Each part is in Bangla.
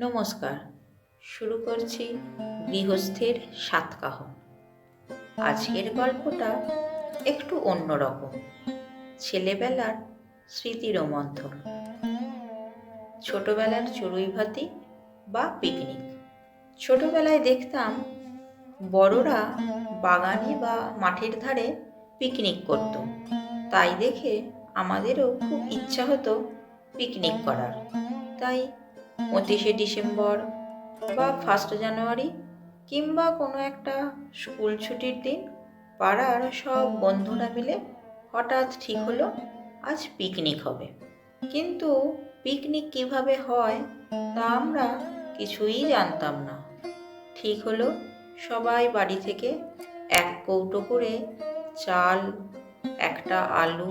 নমস্কার। শুরু করছি গৃহস্থের সাতকাহন আজকের গল্পটা একটু অন্যরকম ছেলেবেলার স্মৃতি রোমন্থন ছোটবেলার চড়ুই ভাতি বা পিকনিক। ছোটবেলায় দেখতাম বড়রা বাগানে বা মাঠের ধারে পিকনিক করত। তাই দেখে আমাদেরও খুব ইচ্ছা হতো পিকনিক করার। তাই পঁচিশে ডিসেম্বর বা ফার্স্ট জানুয়ারি কিংবা কোনো একটা স্কুল ছুটির দিন, পাড়ার সব বন্ধুরা মিলে হঠাৎ ঠিক হলো, আজ পিকনিক হবে। কিন্তু পিকনিক কীভাবে হয় তা আমরা কিছুই জানতাম না। ঠিক হলো, সবাই বাড়ি থেকে এক কৌটো করে চাল, একটা আলু,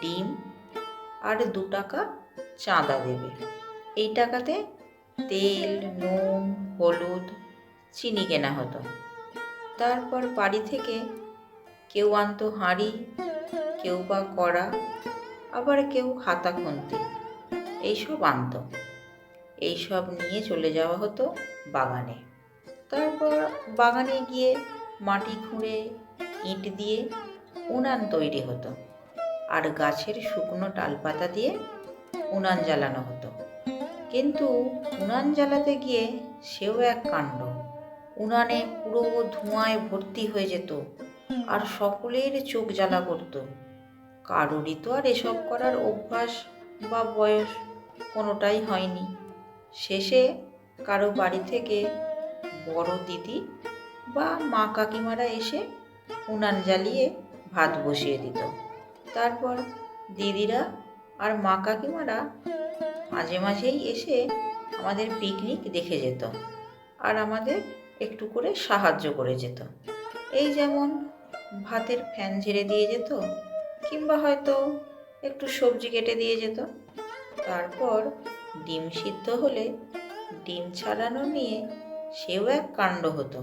ডিম আর দু টাকা চাঁদা দেবে। এই টাকাতে তেল, নুন, হলুদ, চিনি কেনা হতো। তারপর বাড়ি থেকে কেউ আনতো হাঁড়ি, কেউ বা কড়া, আবার কেউ হাতা খুন্তি। এইসব আনতো। এইসব নিয়ে চলে যাওয়া হতো বাগানে। তারপর বাগানে গিয়ে মাটি খুঁড়ে, ইট দিয়ে উনান তৈরি হতো। আর গাছের শুকনো ডালপাতা দিয়ে উনান জ্বালানো হতো। কিন্তু উনান জ্বালাতে গিয়ে সেও এক কাণ্ড। উনানে পুরো ধোঁয়ায় ভর্তি হয়ে যেত আর সকলের চোখ জ্বালা করতো। কারোরই তো আর এসব করার অভ্যাস বা বয়স কোনোটাই হয়নি। শেষে কারও বাড়ি থেকে বড় দিদি বা মা কাকিমারা এসে উনান জ্বালিয়ে ভাত বসিয়ে দিত। তারপর দিদিরা আর মা কাকিমারা মাঝে মাঝেই এসে আমাদের পিকনিক দেখে যেত আর আমাদের একটু করে সাহায্য করে যেত। এই যেমন ভাতের ফ্যান ঝেড়ে দিয়ে যেত কিংবা হয়তো একটু সবজি কেটে দিয়ে যেত। তারপর ডিম সিদ্ধ হলে ডিম ছাড়ানো নিয়ে সেও এক কাণ্ড হতো।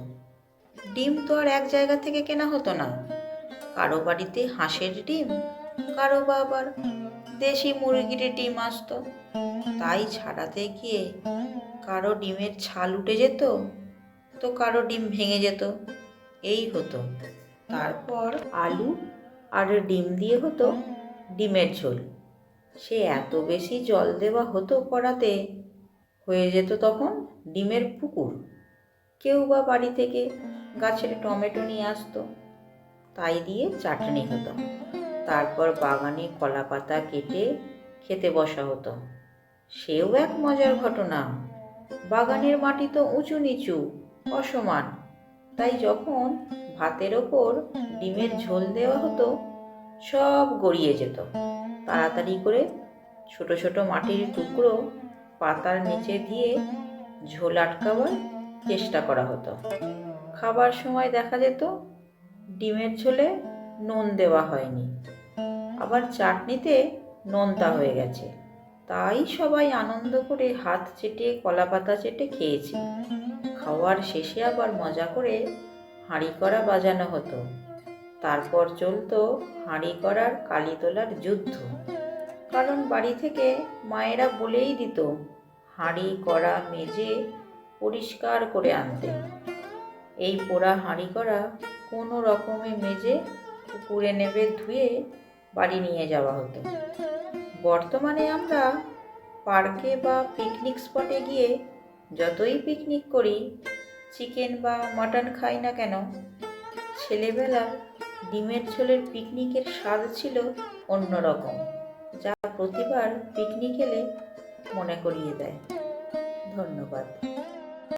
ডিম তো আর এক জায়গা থেকে কেনা হতো না। কারও বাড়িতে হাঁসের ডিম কারও বা আবার দেশি মুরগির ডিম আসতো, তাই ছাড়াতে গিয়ে কারও ডিমের ছাল উঠে যেত তো কারও ডিম ভেঙে যেত। এই হতো। তারপর আলু আর ডিম দিয়ে হতো ডিমের ঝোল। সে এত বেশি জল দেওয়া হতো কড়াতে, হয়ে যেত তখন ডিমের পুকুর। কেউ বা বাড়ি থেকে গাছের টমেটো নিয়ে আসতো, তাই দিয়ে চাটনি হতো। তারপর বাগানে কলা পাতা কেটে খেতে বসা হতো। সেও এক মজার ঘটনা। বাগানের মাটি তো উঁচু নিচু, অসমান। তাই যখন ভাতের ওপর ডিমের ঝোল দেওয়া হতো, সব গড়িয়ে যেত। তাড়াতাড়ি করে ছোট ছোট মাটির টুকরো পাতার নিচে দিয়ে ঝোল আটকাবার চেষ্টা করা হতো। খাবার সময় দেখা যেত, ডিমের ঝোলে নুন দেওয়া হয়নি। আবার চাটনিতে নোনতা হয়ে গেছে। তাই সবাই আনন্দ করে হাত চেটে কলা পাতা চেটে খেয়েছে। খাওয়ার শেষে আবার মজা করে হাঁড়ি করা বাজানো হতো। তারপর চলতো হাঁড়ি করার কালি তোলার যুদ্ধ। কারণ বাড়ি থেকে মায়েরা বলেই দিত হাঁড়ি করা মেজে পরিষ্কার করে আনতে। এই পোড়া হাঁড়ি করা কোনো রকমে মেজে পুকুরে নেবে ধুয়ে বাড়ি নিয়ে যাওয়া হতো। বর্তমানে আমরা পার্কে বা পিকনিক স্পটে গিয়ে যতই পিকনিক করি, চিকেন বা মাটন খাই না কেন, ছেলেবেলা ডিমের ঝোলের পিকনিকের স্বাদ ছিল অন্যরকম, যা প্রতিবার পিকনিক এলে মনে করিয়ে দেয়। ধন্যবাদ।